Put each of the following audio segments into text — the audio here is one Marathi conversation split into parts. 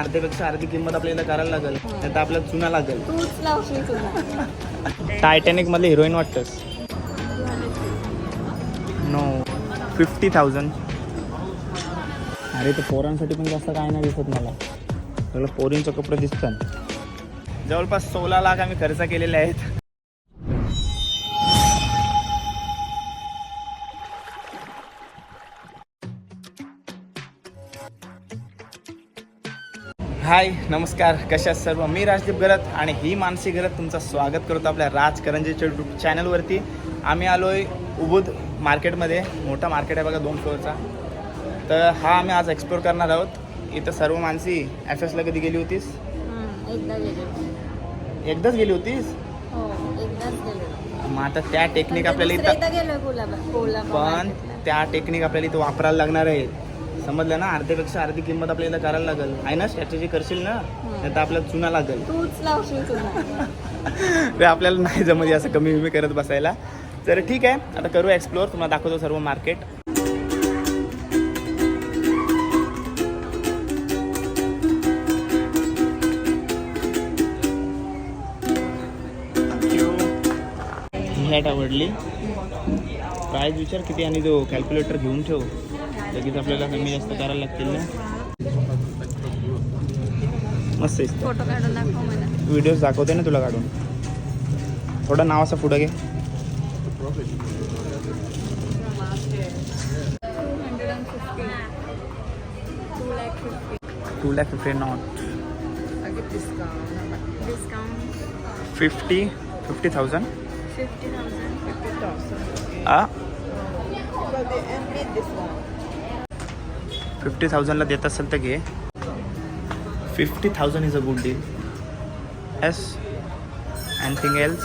अर्ध्यापेक्षा अर्धी किंमत आपल्याला करायला लागेल. नाही तर आपल्याला चुना लागेल. तूच लावशील तुला टायटॅनिक मधले हिरोईन वाटतंस. नो फिफ्टी थाउजंड अरे ते पोरांसाठी पण जास्त काय नाही दिसत मला. सगळं पोरींचे कपडे दिसतात. जवळपास सोळा लाख आम्ही खर्च केलेले आहेत. हाय नमस्कार. कशा सर्व? मी राजदीप गरत आणि ही मानसी गरत तुमचं स्वागत करतो आपल्या राज करंजीच्या यूट्यूब चॅनलवरती आम्ही आलो आहे उबुद मार्केटमध्ये. मोठा मार्केट आहे बघा दोन फ्लोअरचा. तर हा आम्ही आज एक्सप्लोर करणार आहोत. इथं सर्व मानसी एफ एसला कधी गेली होतीस? एकदाच गेली होतीस? हो मग आता त्या टेक्निक आपल्याला इथं पण. त्या टेक्निक आपल्याला इथं वापरायला लागणार आहे. समजलं ना? अर्ध्यापेक्षा अर्धी किंमत आपल्याला करायला लागेल. आहे ना? स्ट्रॅटेजी करशील ना? नाही तर आपल्याला चुना लागेल. तूच लावशील तुला ते आपल्याला नाही जमत असं कमी कमी करत बसायला. तर ठीक आहे. आता करू एक्सप्लोअर तुम्हाला दाखवतो सर्व मार्केट हॅट आवडली. प्राईज विचार किती आणि तो कॅल्क्युलेटर घेऊन ठेव. लगेच आपल्याला कमी जास्त करायला लागतील ना? मस्त फोटो काढून दाखव मला. व्हिडिओज दाखवते ना तुला काढून. थोडं नाव असं पुढं घे. Two lakh fifty not fifty fifty thousand fifty thousand fifty thousand a fifty थाउजंडला देत असेल तर घे. Fifty thousand is a good deal yes anything else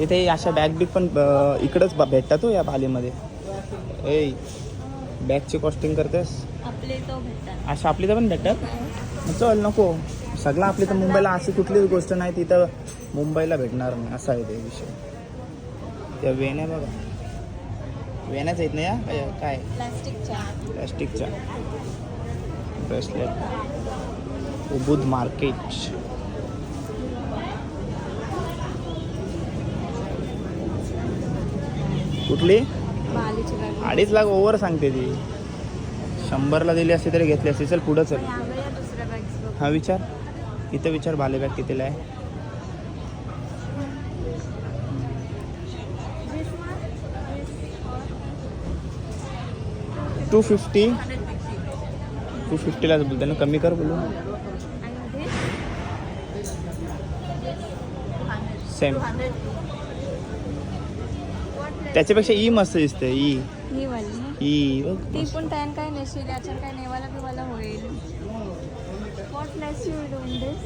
इथे अशा बॅग बिग पण इकडंच भेटतात हो या पालीमध्ये ए बॅगची कॉस्टिंग करतेस? आपले तो भेटतात. अशा आपली तर पण भेटतात? मग चल नको. सगळं आपली तर मुंबईला अशी कुठलीच गोष्ट नाही तिथं मुंबईला भेटणार नाही. असा आहे ते विषय. त्या वेण्या बघा. वेण्याच आहेत ना या? काय- काय प्लास्टिकच्या ब्रेसलेट उबुद मार्केट. कुठली? अडीच लाख ओव्हर सांगते ती. शंभरला दिली असती तरी घेतली असती. चल पुढं चल. हा विचार. इथं विचार बाले बॅग कितीला आहे टू फिफ्टी टू फिफ्टीलाच बोलते ना कमी कर बोलू. सेम त्याच्यापेक्षा ई मस्त दिसते ई. ई बघ ती पण काय नेशील याच्यात काय नेवाला बिवाला होईल. What less you will do in this?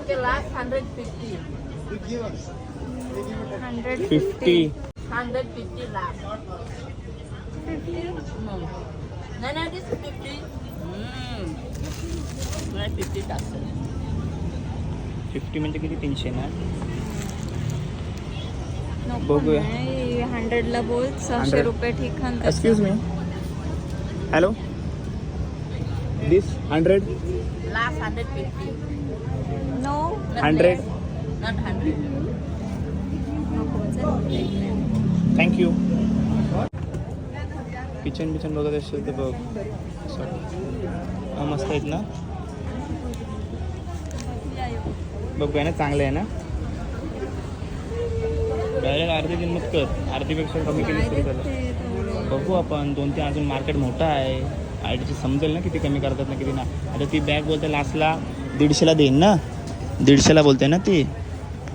Okay, last 150. 150. Fifty 150 last. 50? No. No, no, this is 50. Mm. Not 50 thousand. Fifty म्हणजे किती तीनशे ना नको बघूया. नाही, 100 ला बोल सहाशे 100. रुपये ठीक excuse me hello this hundred Last 150. No Not हंड्रेड less, Not 100. नको चल. थँक्यू किचन बिचन बघत असेल ते बघ. हा, मस्त आहेत ना बघूया ना चांगलं आहे ना डायरेक्ट अर्धी किंमत कर अर्धीपेक्षा कमी केली तरी? बघू आपण दोन तीन अजून मार्केट मोठं आहे आय टीची समजेल ना किती कमी करतात ना किती ना. आता ती बॅग बोलते लास्टला दीडशेला देईन ना. दीडशेला बोलते ना ती.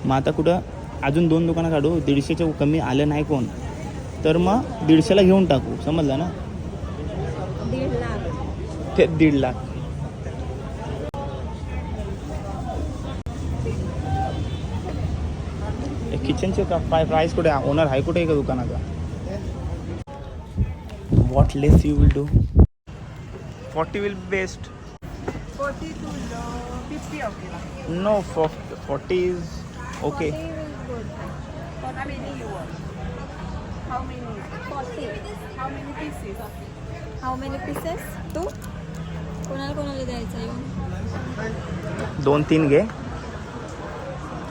मग आता कुठं? अजून दोन दुकानं काढू. दीडशेच्या कमी आलं नाही कोण. तर मग दीडशेला घेऊन टाकू. समजलं ना? ते दीड लाख. किचनचे काय प्राईस कुठे? ओनर आहे कुठे आहे का दुकानाचा? What less you will do forty will best 40 to uh, 50 okay. No forty is okay Forty will good. How many you want? How many? Forty How many pieces? How many pieces तू कोणाला कोणाला द्यायचं येऊन दोन तीन घे.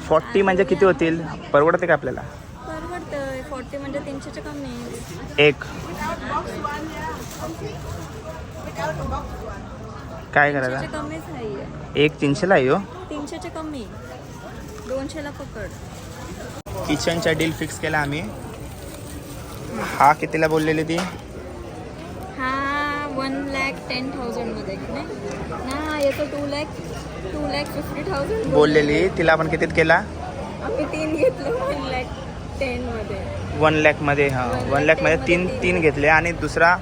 फॉर्टी म्हणजे किती होतील? परवडते का आपल्याला? परवडतंय. फॉर्टी म्हणजे तीनशेच्या कमी एक. काय करायचं? कमीच एक तीनशेला आहे हो. तीनशेच्या कमी. दोनशेला पकड. किचनचा डील फिक्स केला आम्ही. हा कितीला बोललेली ती? हा वन लॅक टेन थाउजंडमध्ये ना येतो two lakh two lakh fifty thousand बोललेली. तिला आपण कितीत केला? आम्ही तीन घेतलं वन लॅक टेनमध्ये वन लॅकमध्ये हां. वन लॅकमध्ये तीन तीन. घेतले. आणि दुसरा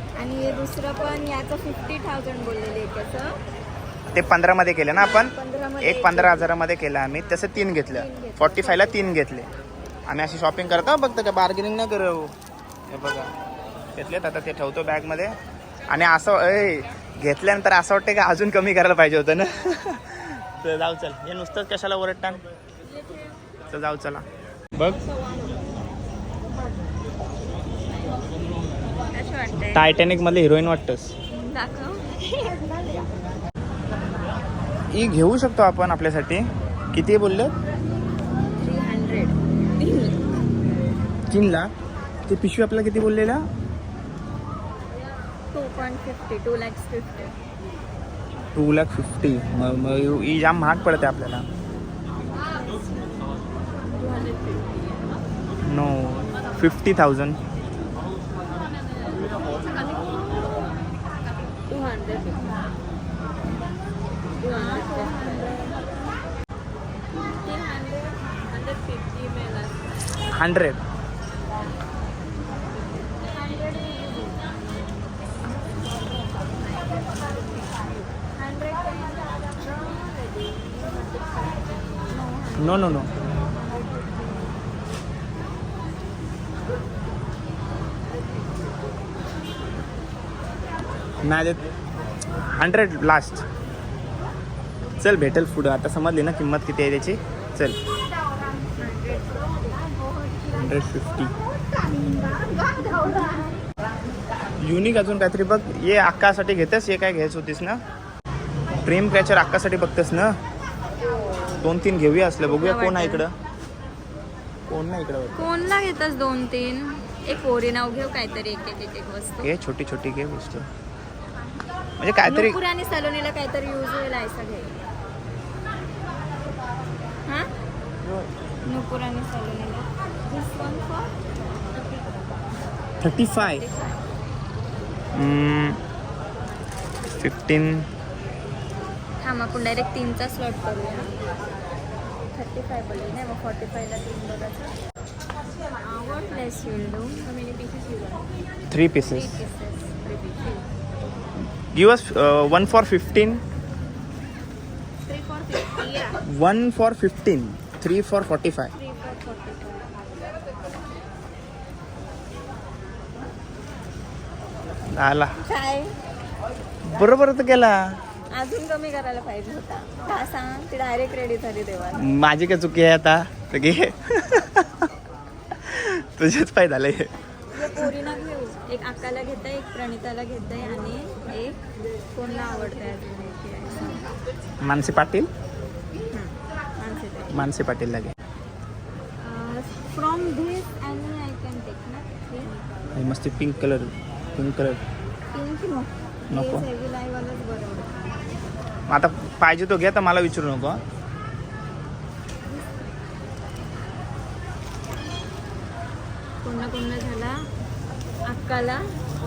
दुसरं पण याचं फिफ्टी थाउजंड बोललेले त्याचं. ते पंधरामध्ये केलं ना आपण? पंधरामध्ये एक पंधरा हजारामध्ये केलं आम्ही. तसं तीन घेतलं. तीन घेतलं. फॉर्टी फायला तीन घेतले. आम्ही अशी शॉपिंग करतो फक्त का बार्गेनिंग नाही करू? हे बघा. घेतलेत आता ते ठेवतो बॅगमध्ये आणि असं ए घेतल्यानंतर असं वाटतं की अजून कमी करायला पाहिजे होतं ना? तर जाऊ चल. हे नुसतंच कशाला ओरडतान? तर जाऊ चला. बघ. टायटॅनिक मधले हिरोईन वाटतंस. दाखव. ही घेऊ शकतो आपण आपल्यासाठी. किती बोललं? थ्री हंड्रेड तीन लाख ते पिशवी आपल्याला किती बोललेला? Two point fifty two lakhs fifty two lakh fifty मग मग ही जाम महाग पडते आपल्याला. No fifty thousand two hundred two hundred hundred fifty मेला हंड्रेड नो नो नो नाही देत. हंड्रेड लास्ट चल भेटेल पुढं आता समजली ना किंमत किती आहे त्याची? चल. हंड्रेड फिफ्टी युनिक अजून काहीतरी बघ. ये अक्कासाठी घेतेस? हे काय घ्यायचं होतीस ना? ड्रीम कॅचर अक्कासाठी बघतेस ना? दोन तीन घेऊया असलं बघूया कोण आहे इकडं. कोण नाही इकडं कोणला घेतास दोन तीन एक पोरी नाव घेऊ काहीतरी एक एक एक एक वस्तू. घे छोटी छोटी घे वस्तू. म्हणजे काहीतरी नुपुर आणि सलोनीला काहीतरी यूज होईल असं घे हा? नुपुर आणि सलोनीला थर्टी फाय फिफ्टीन थांब आपण डायरेक्ट तीनचा स्लॉट करूया. थर्टी फाय बोलले नाही मग फॉर्टी फायला तीन बघायचं. What less you do how many pieces you want three three pieces pieces three pieces give us one for fifteen one for fifteen three for forty five आला. बरोबर तर केला. अजून कमी करायला पाहिजे होता. का सांग. ती डायरेक्ट रेडी झाली तेव्हा. माझी काय चुकी आहे आता? तर घे. तुझेच पाय झाले पोरीना घेऊ. एक अक्काला घेताय एक प्रणिताला घेताय आणि कोणला अजून आहे सांग. मानसी पाटील. मानसी पाटीलला घे अं, फ्रॉम धिस आणि आय कॅन टेक ना? हे? मस्त pink colour pink colour pink नको. आता पाहिजे तो घे तर मला विचारू नको. कोणला कोणला झाला? अक्काला?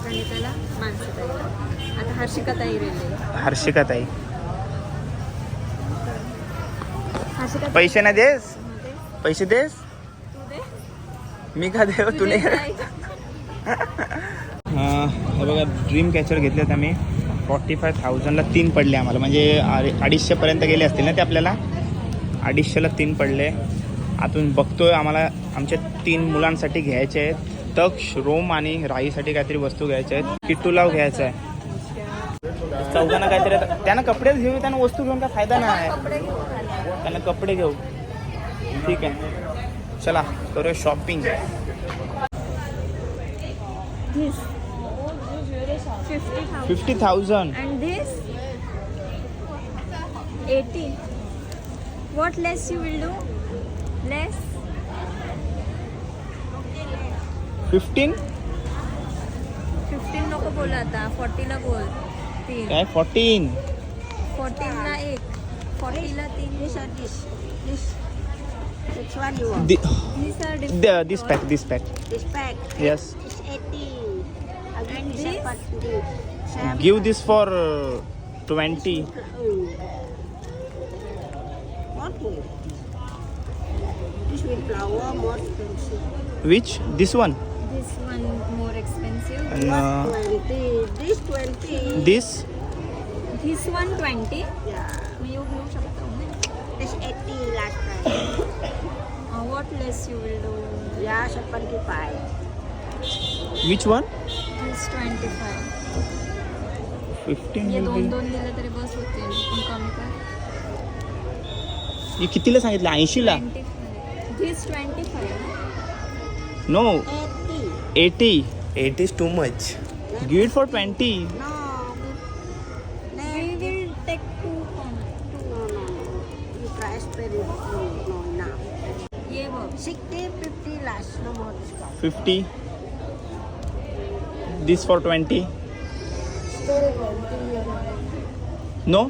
प्रणिताला आता हर्षिका ताई रेल्वे हर्षिका ताई हर्षिका ताई पैसे नाही देस? पैसे देस? तू दे. मी का देव? काय? हा, हे बघा ड्रीम कॅचर घेतलेत आम्ही. फॉर्टी फाय थाउजंडला तीन पडले आम्हाला. म्हणजे अडीचशे अडीचशेपर्यंत गेले असतील ना ते आपल्याला? अडीचशेला तीन पडले. आतून बघतोय आम्हाला. आमच्या तीन मुलांसाठी घ्यायचे आहेत. तक्ष रोम आणि राईसाठी काहीतरी वस्तू घ्यायच्या आहेत. किट्टूलाव घ्यायचा आहे. चौघांना काहीतरी त्यांना कपडेच घेऊ त्यांना वस्तू घेऊन काय फायदा नाही त्यांना कपडे घेऊ. ठीक आहे. चला करूया shopping fifty thousand eighty what less you will do less do? Less? Fifteen fifteen नको बोल आता. फोर्टीला बोल. तीन. फोर्टीन फोर्टीनला एक. फोर्टीला तीन. This this this pack this pack yes give this for twenty which this one This one more expensive. What 20? This 20. This This one 20. Yeah. मी येऊ घेऊ शकतो This 80 last price. Uh, what less you will do? Yeah, 75. Which one This 25. Fifteen हे दोन दोन दिले तरी बस होते पण कमी कर हे कितीला सांगितलं ऐंशीला 25. This 25. No 80. Eighty eight is too much give it for twenty No. We will take two from two. No, no, no. You price very no, no, now. ये बघ 60, 50 last, no more discount. Fifty this for twenty no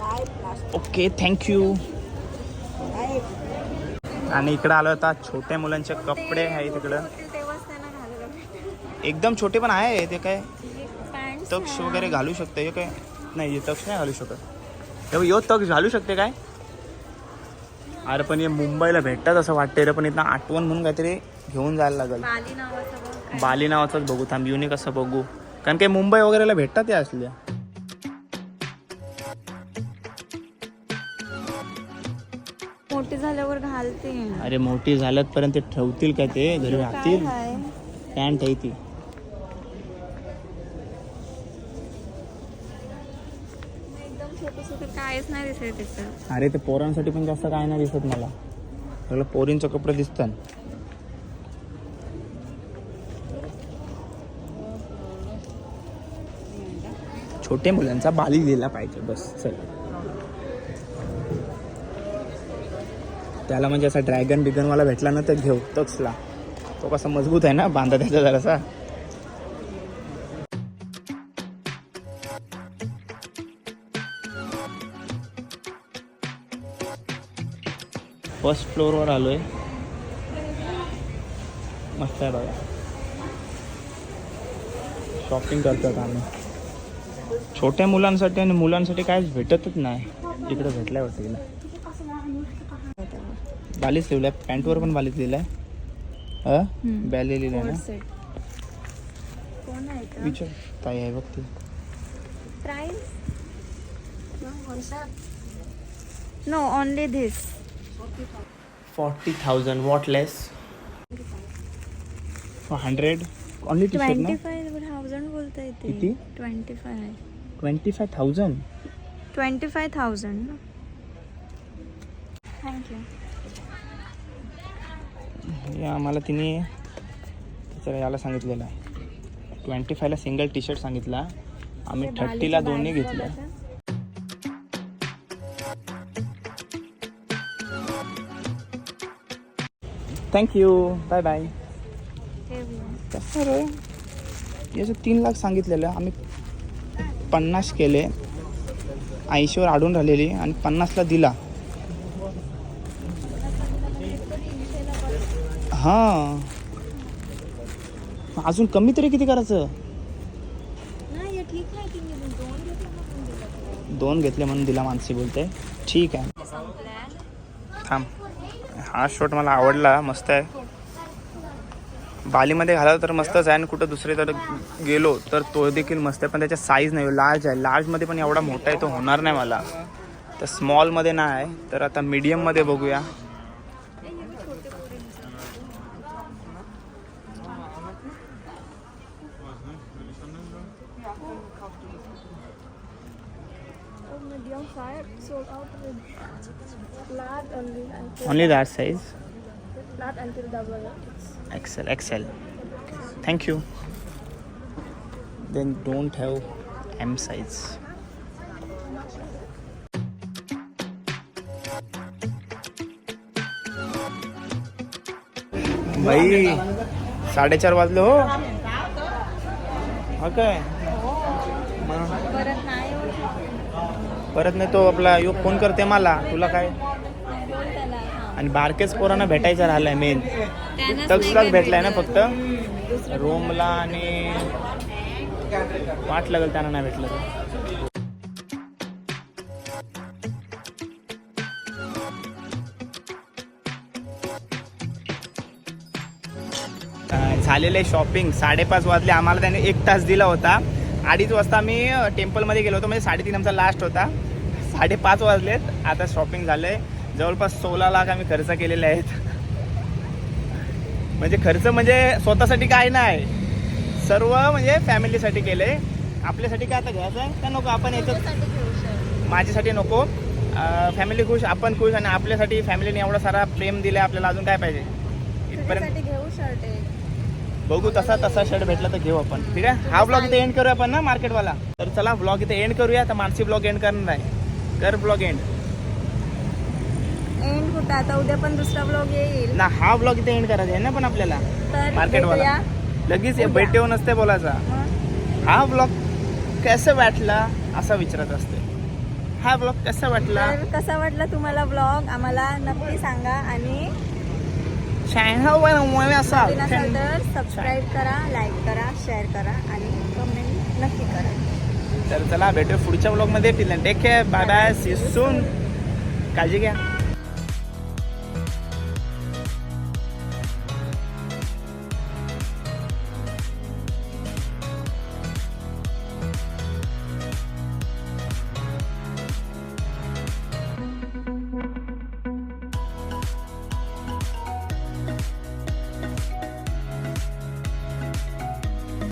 Five plus okay thank you five. आणि इकडं आलो आता छोट्या मुलांचे कपडे आहे तिकडं होतील तेव्हाच त्यांना घालायला भेटेल. एकदम छोटे पण आहे ते काय? हे तक्ष. वगैरे घालू शकते हे काय? नाही तक्ष नाही घालू शकत. हे यो तक्ष घालू शकते काय? अरे पण हे मुंबईला भेटतात असं वाटतंय रे पण इथं आठवण म्हणून काहीतरी घेऊन जायला लागेल. बाली नावाचंच बघू थांब युनिक असं बघू. कारण काही मुंबई वगैरेला भेटतात या असल्या. मोठी झाल्यावर घालते. अरे मोठी झाल्यात पर्यंत ते ठेवतील काय ते? घरी राहतील? पॅन्ट आहे ती एकदम काहीच नाही दिसत तिथं. अरे ते पोरांसाठी पण जास्त काय नाही दिसत मला. सगळं पोरींचं कपडे दिसतात. छोटे मुलांचा बाली दिला पाहिजे बस चल. त्याला म्हणजे असा ड्रॅगन बिगन वाला भेटला ना तर घेऊ तक्सला तो कसा मजबूत आहे ना बांधा त्याचा जरासा. फर्स्ट फ्लोअरवर आलोय. मस्त आहे बघा. शॉपिंग करतात आम्ही. छोट्या मुलांसाठी आणि मुलांसाठी काहीच भेटतच नाही. इकडे भेटलाय वाटतं तिला. बालीच लिहिलंय पॅन्टवर पण बालीच लिहिलंय. अ हम्म. बॅली ना? कोण आहे का? विचार. ताई आहे बघ ती. Set. No only this forty thousand. What less hundred T shirt twenty ना फाय थाउजंड बोलता येते किती? Twenty five twenty five thousand? Twenty five thousand. ना थँक्यू हे आम्हाला तिने त्याच्या याला सांगितलेलं आहे. ट्वेंटी फायला सिंगल टी शर्ट सांगितला. आम्ही थर्टीला दोन्ही घेतलं. थँक्यू बाय बाय कसं रे याचं तीन लाख सांगितलेलं आम्ही पन्नास केले. ऐंशीवर आढळून राहिलेली आणि पन्नासला दिला. हां. अजून कमी तरी किती करायचं? नाही ठीक आहे की मी दोन घेतलं म्हणून दिला. मानसी बोलते. ठीक आहे. थांब. हा शॉट मला आवडला मस्त आहे. बालीमध्ये घाला तर मस्तच आहे आणि कुठं दुसरे तर गेलो तर तो देखील मस्त आहे पण त्याच्या साईज नाही लार्ज आहे. लार्जमध्ये पण एवढा मोठा आहे तो होणार नाही मला. तर स्मॉलमध्ये नाही आहे. तर आता मीडियममध्ये बघूया. Size large only. Think. Only large size Not until double X. XL XL thank you then don't have M size बाई साडेचार वाजले हो हा काय परत नाही होत. परत नाही तो आपला यो फोन करते मला तुला काय हां. आणि बारकेच पोरांना भेटायचं राहिलंय मेन त्यानंच तक्सलाच नाही भेटलाय ना. फक्त? रोमला आणि वाट लागेल त्यांना नाही भेटलं तर. झालेलं आहे शॉपिंग साडेपाच वाजले. आम्हाला त्याने एक तास दिला होता. अडीच वाजता आम्ही टेम्पलमध्ये गेलो होतो. म्हणजे साडेतीन आमचा लास्ट होता. साडेपाच वाजलेत. आता शॉपिंग झालं आहे जवळपास सोळा लाख आम्ही खर्च केलेले आहेत. म्हणजे खर्च म्हणजे स्वतःसाठी काय नाही. सर्व म्हणजे फॅमिलीसाठी केले. आपल्यासाठी काय आता घ्यायचं आहे? का नको? आपण याच्यात. माझ्यासाठी नको. फॅमिली खुश आपण खुश आणि आपल्यासाठी फॅमिलीने एवढा सारा प्रेम दिला आपल्याला अजून काय पाहिजे? इथपर्यंत घेऊ शर्ट बघू तसा तसा शर्ट भेटला तर घेऊ आपण. ठीक आहे? हा ब्लॉग इथे एंड करूया आपण ना मार्केटवाला तर चला ब्लॉग इथे एंड करूया. तर मानसी ब्लॉग एंड करणार आहे. कर ब्लॉग एंड एंड कुठं आता उद्या पण दुसरा ब्लॉग येईल. ना हा ब्लॉग इथे एंड करायचा आहे ना पण आपल्याला? मार्केटवाला. लगेच उद्या. भेटेव नसते बोलायचा. हा ब्लॉग कसं वाटला असा विचारत असते. हा ब्लॉग कसा वाटला? कसा वाटला तुम्हाला ब्लॉग आम्हाला नक्की सांगा आणि असा. तर सबस्क्राईब करा लाईक करा शेअर करा आणि कमेंट नक्की करा. तर चला भेटू पुढच्या ब्लॉगमध्ये. Take care bye bye see soon काळजी घ्या.